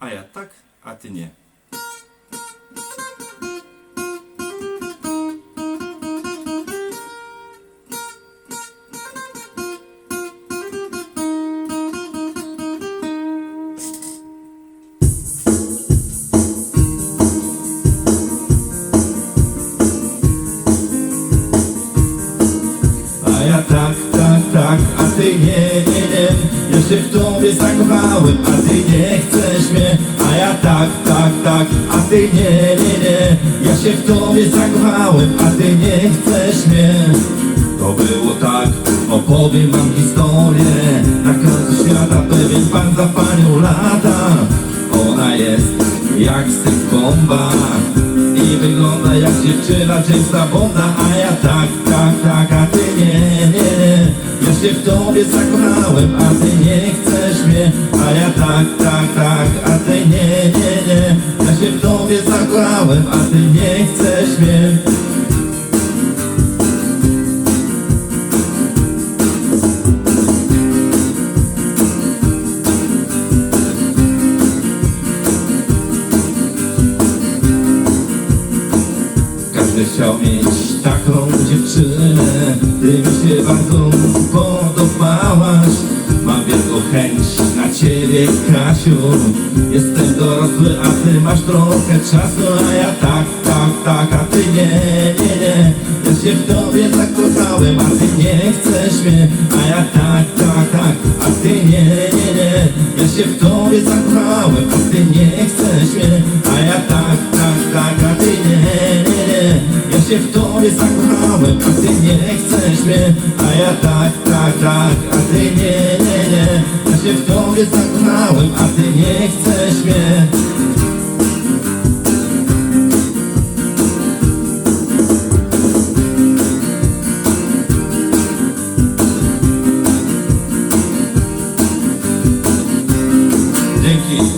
a ja tak, a ty nie. A ja tak, tak, tak, a ty nie, nie, nie Ja się w tobie zakochałem, a ty nie chcesz mnie A ja tak, tak, tak, a ty nie, nie, nie. Ja się w tobie zakochałem, a ty nie chcesz mnie. To było tak, opowiem wam historię. Na końcu świata pewien pan za panią lata. Ona jest jak bomba. I wygląda jak dziewczyna Jamesa Bonda A ja tak, tak, tak, a ty nie, nie, nie. Ja się w tobie zakochałem, a ty nie chcesz mnie. A ja tak, tak, tak, a ty nie, nie, nie Ja się w tobie zakochałem, a ty nie chcesz mnie. Każdy chciał mieć taką dziewczynę Ty mi się bardzo podobałaś. Mam wielką chęć ciebie, Kasiu Jestem dorosły, a ty masz trochę czasu A ja tak, tak, tak, a ty nie, nie, nie. Ja się w tobie zakochałem, a ty nie chcesz mnie. A ja tak, tak, tak, a ty nie, nie, nie. Ja się w tobie zakochałem, a ty nie chcesz mnie. A ja tak, tak, tak, a ty nie, nie, nie. Ja się w tobie zakochałem, a ty nie chcesz mnie. A ja tak, tak, tak, a ty nie, nie, się w tobie zakochałem, a ty nie chcesz mnie. Dzięki